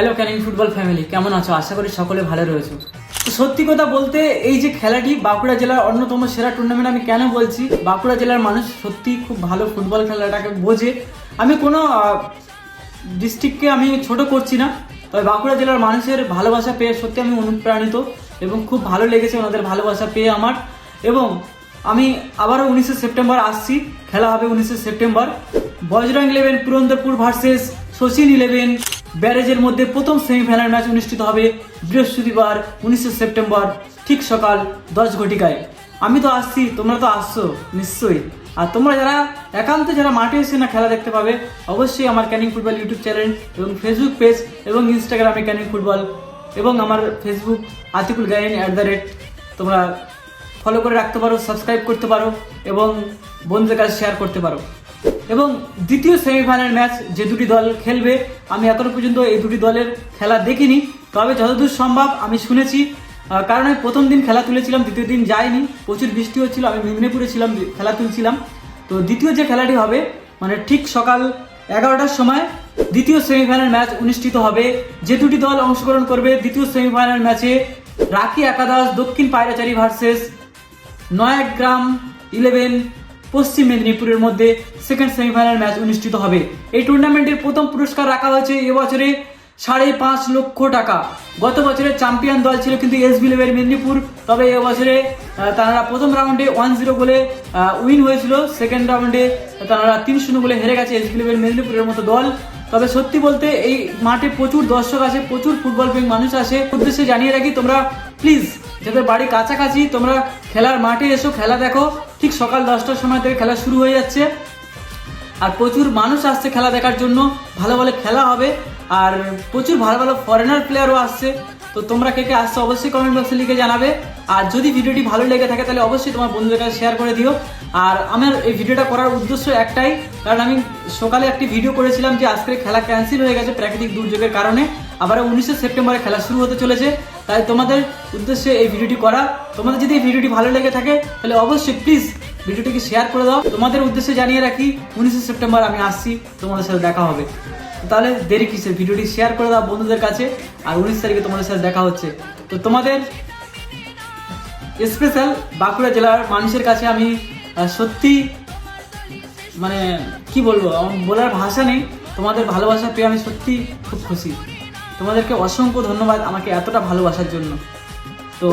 Hello Canning football family কেমন আছো? আশা করি সকলে ভালো রয়েছে। তো সত্যি কথা বলতে, এই যে খেলাটি বাঁকুড়া জেলার অন্যতম সেরা টুর্নামেন্ট আমি কেন বলছি? বাঁকুড়া জেলার মানুষ সত্যি খুব ভালো ফুটবল খেলাটাকে বোঝে। আমি কোনো ডিস্ট্রিক্টকে আমি ছোট করছি না, তবে বাঁকুড়া জেলার মানুষের ভালোবাসা পেয়ে সত্যি আমি অনুপ্রাণিত এবং খুব ভালো লেগেছে ওনাদের ভালোবাসা পেয়ে আমার। এবং আমি আবারও উনিশে সেপ্টেম্বর আসছি, খেলা হবে উনিশে September. Bajrang eleven, Purandarpur versus Sachin eleven. ব্যারেজের মধ্যে প্রথম সেমিফাইনাল ম্যাচ অনুষ্ঠিত হবে বৃহস্পতিবার, উনিশে সেপ্টেম্বর, ঠিক সকাল দশ ঘটিকায়। আমি তো আসছি, তোমরা তো আসছো, নিশ্চয়ই। আর তোমরা যারা একান্ত যারা মাঠে এসে না খেলা দেখতে পাবে, অবশ্যই আমার ক্যানিং ফুটবল ইউটিউব চ্যানেল এবং ফেসবুক পেজ এবং ইনস্টাগ্রামে ক্যানিং ফুটবল এবং আমার Facebook, Atikul Gayen at the rate তোমরা ফলো করে রাখতে পারো সাবস্ক্রাইব করতে পারো এবং বন্ধুদের কাছে শেয়ার করতে পারো। এবং দ্বিতীয় সেমিফাইনাল ম্যাচ যে দুটি দল খেলবে, আমি এখনও পর্যন্ত এই দুটি দলের খেলা দেখিনি। তবে যতদূর সম্ভব আমি শুনেছি কারণ আমি প্রথম দিন খেলা তুলেছিলাম, দ্বিতীয় দিন যাইনি। প্রচুর বৃষ্টি হচ্ছিল, আমি মেদিনীপুরে ছিলাম, খেলা তুলছিলাম। তো দ্বিতীয় যে খেলাটি হবে মানে ঠিক সকাল এগারোটার সময়, দ্বিতীয় সেমিফাইনাল ম্যাচ অনুষ্ঠিত হবে। যে দুটি দল অংশগ্রহণ করবে, দ্বিতীয় সেমিফাইনাল ম্যাচে রাকি একাদশ, দক্ষিণ পায়রাচারী ভার্সেস, নয়াগ্রাম ইলেভেন পশ্চিম মেদিনীপুরের মধ্যে সেকেন্ড সেমিফাইনাল ম্যাচ অনুষ্ঠিত হবে। এই টুর্নামেন্টের প্রথম পুরস্কার রাখা হয়েছে এবছরে সাড়ে পাঁচ লক্ষ টাকা। গত বছরের চ্যাম্পিয়ন দল ছিল কিন্তু এস ইলেভেন মেদিনীপুর, তবে এবছরে তারা প্রথম রাউন্ডে ওয়ান জিরো বলে উইন হয়েছিল। সেকেন্ড রাউন্ডে তারা তিন শূন্য বলে হেরে গেছে এস ইলেভেন মেদিনীপুরের মতো দল। তবে সত্যি বলতে এই মাঠে প্রচুর দর্শক আছে প্রচুর ফুটবল প্রেমী মানুষ আছে উদ্দেশ্যে জানিয়ে রাখি, তোমরা প্লিজ যাদের বাড়ি কাছাকাছি, তোমরা খেলার মাঠে এসো, খেলা দেখো। ঠিক সকাল দশটার সময় থেকে খেলা শুরু হয়ে যাচ্ছে। আর প্রচুর মানুষ আসছে খেলা দেখার জন্য। ভালো ভালো খেলা হবে। আর প্রচুর ভালো ভালো ফরেনার প্লেয়ারও আসছে। তো তোমরা কে কে আসছো অবশ্যই কমেন্ট বক্সে লিখে জানাবে। আর যদি ভিডিওটি ভালো লেগে থাকে তাহলে অবশ্যই তোমার বন্ধুদের কাছে শেয়ার করে দিও। আর আমার এই ভিডিওটা করার উদ্দেশ্য একটাই, কারণ আমি সকালে একটি ভিডিও করেছিলাম যে আজকের খেলা ক্যান্সেল হয়ে গেছে প্রাকৃতিক দুর্যোগের কারণে। আবার উনিশে সেপ্টেম্বরে খেলা শুরু হতে চলেছে। তাই তোমাদের উদ্দেশ্যে এই ভিডিওটি করা। তোমাদের যদি এই ভিডিওটি ভালো লেগে থাকে, তাহলে অবশ্যই প্লিজ ভিডিওটিকে শেয়ার করে দাও। তোমাদের উদ্দেশ্যে জানিয়ে রাখি, উনিশে সেপ্টেম্বর আমি আসছি, তোমাদের সাথে দেখা হবে। তাহলে দেরি কিসের? ভিডিওটি শেয়ার করে দাও বন্ধুদের কাছে, আর উনিশ তারিখে তোমাদের সাথে দেখা হচ্ছে। তো তোমাদের স্পেশাল বাঁকুড়া জেলার মানুষের কাছে আমি সত্যি মানে কি বলব বলার ভাষা নেই, তোমাদের ভালোবাসা পেয়ে আমি সত্যি খুব খুশি। তোমাদেরকে অসংখ্য ধন্যবাদ আমাকে এতটা ভালোবাসার জন্য। তো,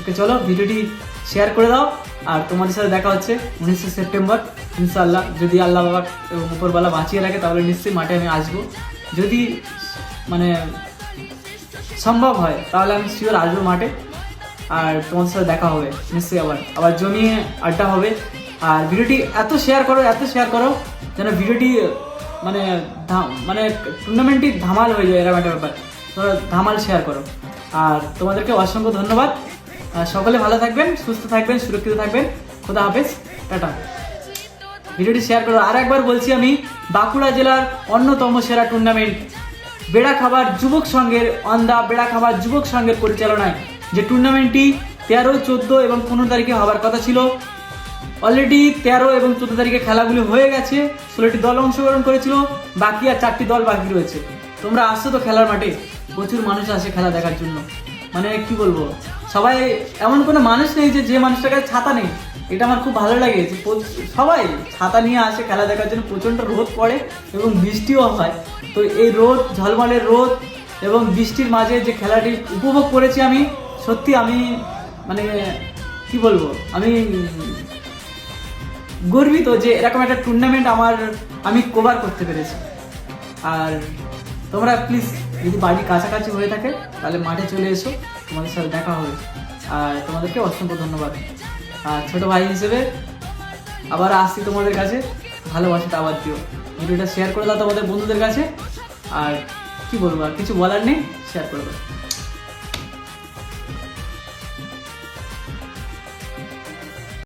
ওকে চলো, ভিডিওটি শেয়ার করে দাও, আর তোমাদের সাথে দেখা হচ্ছে উনিশে সেপ্টেম্বর, ইনশাআল্লাহ। যদি আল্লাহ বাবা উপরবেলা বাঁচিয়ে রাখে, তাহলে নিশ্চয়ই মাঠে আমি আসব। যদি মানে সম্ভব হয়, তাহলে আমি শিওর আসব মাঠে, আর তোমাদের সাথে দেখা হবে, নিশ্চয়ই আবার। আবার জমিয়ে আড্ডা হবে। আর ভিডিওটি এত শেয়ার করো, এত শেয়ার করো, যেন ভিডিওটি মানে মানে টুর্নামেন্টটি ধামাল হয়ে যায় এরকম একটা ব্যাপার। তোমরা ধামাল শেয়ার করো। আর তোমাদেরকে অসংখ্য ধন্যবাদ। সকলে ভালো থাকবেন, সুস্থ থাকবেন, সুরক্ষিত থাকবেন। খোদা হাফেজ। টাটা। ভিডিওটি শেয়ার করো। আর একবার বলছি আমি, বাঁকুড়া জেলার অন্যতম সেরা টুর্নামেন্ট, বেড়া খাবার যুবক সংঘের অন্দা বেড়া খাবার যুবক সংঘের পরিচালনায়, যে টুর্নামেন্টটি তেরো, চোদ্দ এবং পনেরো তারিখে হওয়ার কথা ছিল অলরেডি তেরো এবং চোদ্দ তারিখে খেলাগুলি হয়ে গেছে। ষোলোটি দল অংশগ্রহণ করেছিল, বাকি আর চারটি দল বাকি রয়েছে। তোমরা আসছো তো খেলার মাঠে? প্রচুর মানুষ আসে খেলা দেখার জন্য। মানে কি বলব? সবাই এমন কোনো মানুষ নেই যে যে মানুষটার কাছে ছাতা নেই। এটা আমার খুব ভালো লাগে যে সবাই ছাতা নিয়ে আসে খেলা দেখার জন্য। প্রচণ্ড রোদ পড়ে এবং বৃষ্টিও হয়। তো এই রোদ ঝলমলের রোদ এবং বৃষ্টির মাঝে যে খেলাটি উপভোগ করেছি আমি, সত্যি আমি মানে কি বলব? আমি গর্বিত যে এরকম একটা টুর্নামেন্ট আমার, আমি কভার করতে পেরেছি। আর তোমরা প্লিজ যদি বাড়ি কাছাকাছি হয়ে থাকে, তাহলে মাঠে চলে এসো, তোমাদের সাথে দেখা হবে। আর তোমাদেরকে অসংখ্য ধন্যবাদ। আর ছোটো ভাই হিসেবে আবার আসছি তোমাদের কাছে, ভালোবাসাটা আবার দিও। ভিডিওটা শেয়ার করে দাও তোমাদের বন্ধুদের কাছে। আর কি বলব, আর কিছু বলার নেই শেয়ার করে দাও।